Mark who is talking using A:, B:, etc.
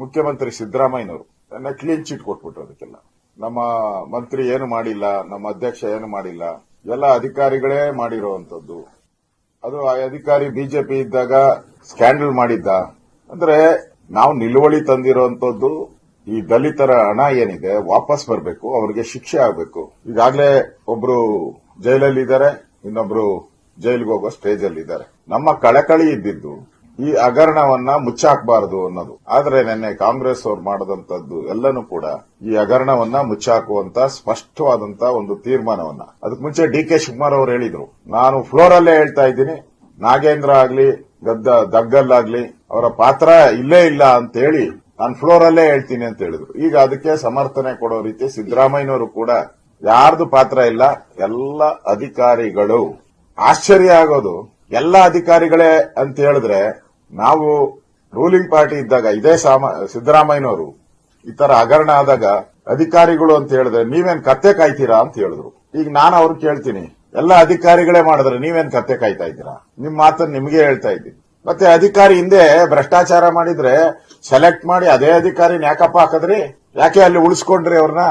A: ಮುಖ್ಯಮಂತ್ರಿ ಸಿದ್ದರಾಮಯ್ಯನವರು. ನನ್ನ ಕ್ಲೀನ್ ಚಿಟ್ ಕೊಟ್ಬಿಟ್ರು ಅದಕ್ಕೆಲ್ಲ. ನಮ್ಮ ಮಂತ್ರಿ ಏನು ಮಾಡಿಲ್ಲ, ನಮ್ಮ ಅಧ್ಯಕ್ಷ ಏನು ಮಾಡಿಲ್ಲ, ಎಲ್ಲ ಅಧಿಕಾರಿಗಳೇ ಮಾಡಿರುವಂತದ್ದು ಅದು ಆ ಅಧಿಕಾರಿ ಬಿಜೆಪಿ ಇದ್ದಾಗ ಸ್ಕ್ಯಾಂಡಲ್ ಮಾಡಿದ್ದ. ಅಂದ್ರೆ ನಾವು ನಿಲುವಳಿ ತಂದಿರುವಂತದ್ದು ಈ ದಲಿತರ ಹಣ ಏನಿದೆ, ವಾಪಸ್ ಬರಬೇಕು, ಅವರಿಗೆ ಶಿಕ್ಷೆ ಆಗಬೇಕು. ಈಗಾಗಲೇ ಒಬ್ರು ಜೈಲಲ್ಲಿ ಇದ್ದಾರೆ ಇನ್ನೊಬ್ರು ಜೈಲಿಗೆ ಹೋಗೋ ಸ್ಟೇಜ್ ಅಲ್ಲಿ ಇದ್ದಾರೆ ನಮ್ಮ ಕಳಕಳಿ ಇದ್ದಿದ್ದು ಈ ಹಗರಣವನ್ನ ಮುಚ್ಚಾಕಬಾರದು ಅನ್ನೋದು. ಆದ್ರೆ ನಿನ್ನೆ ಕಾಂಗ್ರೆಸ್ ಅವ್ರು ಮಾಡದಂತದ್ದು ಎಲ್ಲನೂ ಕೂಡ ಈ ಹಗರಣವನ್ನ ಮುಚ್ಚಾಕುವಂತ ಸ್ಪಷ್ಟವಾದಂತ ಒಂದು ತೀರ್ಮಾನವನ್ನ. ಅದಕ್ಕೆ ಮುಂಚೆ ಡಿ ಕೆ ಶಿವಕುಮಾರ್ ಅವರು ಹೇಳಿದ್ರು, ನಾನು ಫ್ಲೋರ್ ಅಲ್ಲೇ ಹೇಳ್ತಾ ಇದ್ದೀನಿ. ನಾಗೇಂದ್ರ ಆಗ್ಲಿ, ಗದ್ದ, ದಗ್ಗಲ್ ಆಗ್ಲಿ, ಅವರ ಪಾತ್ರ ಇಲ್ಲೇ ಇಲ್ಲ ಅಂತ ಹೇಳಿ ನಾನು ಫ್ಲೋರ್ ಅಲ್ಲೇ ಹೇಳ್ತೀನಿ ಅಂತ ಹೇಳಿದ್ರು. ಈಗ ಅದಕ್ಕೆ ಸಮರ್ಥನೆ ಕೊಡೋ ರೀತಿ ಸಿದ್ದರಾಮಯ್ಯನವರು ಕೂಡ ಯಾರ್ದು ಪಾತ್ರ ಇಲ್ಲ, ಎಲ್ಲ ಅಧಿಕಾರಿಗಳು ಆಶ್ಚರ್ಯ ಆಗೋದು. ಎಲ್ಲ ಅಧಿಕಾರಿಗಳೇ ಅಂತ ಹೇಳಿದ್ರೆ ನಾವು ರೂಲಿಂಗ್ ಪಾರ್ಟಿ ಇದ್ದಾಗ, ಇದೇ ಸಿದ್ದರಾಮಯ್ಯನವರು, ಈ ತರ ಹಗರಣ ಆದಾಗ ಅಧಿಕಾರಿಗಳು ಅಂತ ಹೇಳಿದ್ರೆ, ನೀವೇನ್ ಕತ್ತೆ ಕಾಯ್ತೀರಾ ಅಂತ ಹೇಳಿದ್ರು. ಈಗ ನಾನು ಅವ್ರು ಕೇಳ್ತೀನಿ, ಎಲ್ಲ ಅಧಿಕಾರಿಗಳೇ ಮಾಡಿದ್ರೆ ನೀವೇನ್ ಕತ್ತೆ ಕಾಯ್ತಾ ಇದ್ದೀರಾ? ನಿಮ್ ಮಾತನ್ನ ನಿಮ್ಗೆ ಹೇಳ್ತಾ ಇದ್ದೀನಿ. ಮತ್ತೆ ಅಧಿಕಾರಿ ಹಿಂದೆ ಭ್ರಷ್ಟಾಚಾರ ಮಾಡಿದ್ರೆ ಸೆಲೆಕ್ಟ್ ಮಾಡಿ ಅದೇ ಅಧಿಕಾರಿನ ಯಾಕಪ್ಪ ಹಾಕದ್ರಿ? ಯಾಕೆ ಅಲ್ಲಿ ಉಳಿಸ್ಕೊಂಡ್ರಿ ಅವ್ರನ್ನ?